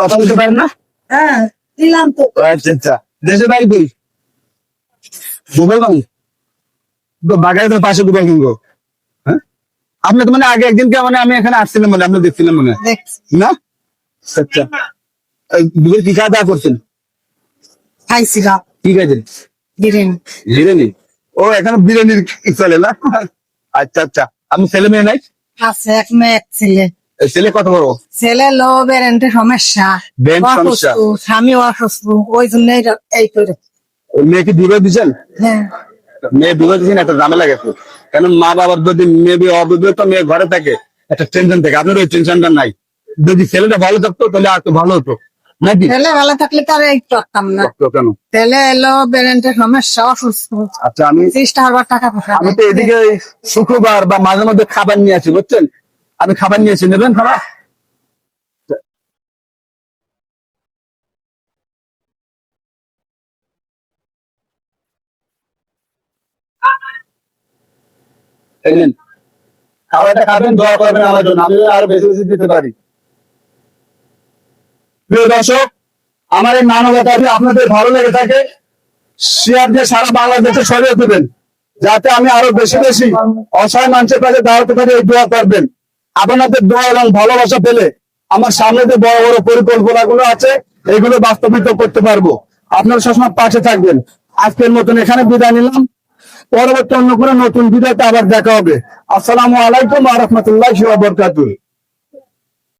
কথা বলতে পারেন না? হ্যাঁ দিলাম তো। আচ্ছা আচ্ছা। বাড়ি কই? গোপালগঞ্জ পাশে গোপালগঞ্জ হ্যাঁ? আপনি তো মানে আগে একদিনকে মানে আমি এখানে আসছিলাম মানে আপনি দেখছিলাম মনে না? আচ্ছা দুপুরে কি খাওয়া দাওয়া করছেন? খাইছি গা কি খাইছেন? বিরিয়ানি। বিরিয়ানি? ও এখানে বিরিয়ানির চলে না? আচ্ছা আচ্ছা। আমি ছেলে মেয়ে নাই? আছে এক মেয়ে এক ছেলে। ছেলে কত বড়? ছেলে লো সমস্যা। সমস্যা। স্বামী অসুস্থ ওই জন্য এই করে। মেয়েকে বিবাহ হ্যাঁ। মেয়ে বিবাহ একটা ঝামেলা গেছে। কারণ মা বাবার যদি মেয়ে বিয়ে অবিবাহিত মেয়ে ঘরে থাকে একটা টেনশন থাকে। আপনার ওই টেনশনটা নাই। যদি ছেলেটা ভালো থাকতো তাহলে আর ভালো হতো। নাকি? ছেলে ভালো থাকলে তার এই করতাম না। কেন? ছেলে এলো বেরেন্টে সমস্যা অসুস্থ। আচ্ছা আমি চেষ্টা টাকা আমি তো এদিকে শুক্রবার বা মাঝে মধ্যে খাবার নিয়ে আসি বুঝছেন? আমি খাবার নিয়েছি, নেবেন খাবার? খাবারটা খাবেন আরও বেশি বেশি দিতে পারি। দর্শক, আমার এই আপনাদের ভালো লেগে থাকে সারা বাংলাদেশে দেবেন, যাতে আমি আরও বেশি বেশি অসহায় মানুষের কাছে দাঁড়াতে পারি এই দোয়া করবেন। আপনাদের দোয়া এবং ভালোবাসা পেলে আমার সামনে যে বড় বড় পরিকল্পনা গুলো আছে, এগুলো বাস্তবিত করতে পারব। আপনারা সবসময় পাশে থাকবেন। আজকের মতন এখানে বিদায় নিলাম। পরবর্তী অন্য কোনো নতুন বিদায়তে আবার দেখা হবে। আসসালামু আলাইকুম আহমতুল্লাহ বরকাতুল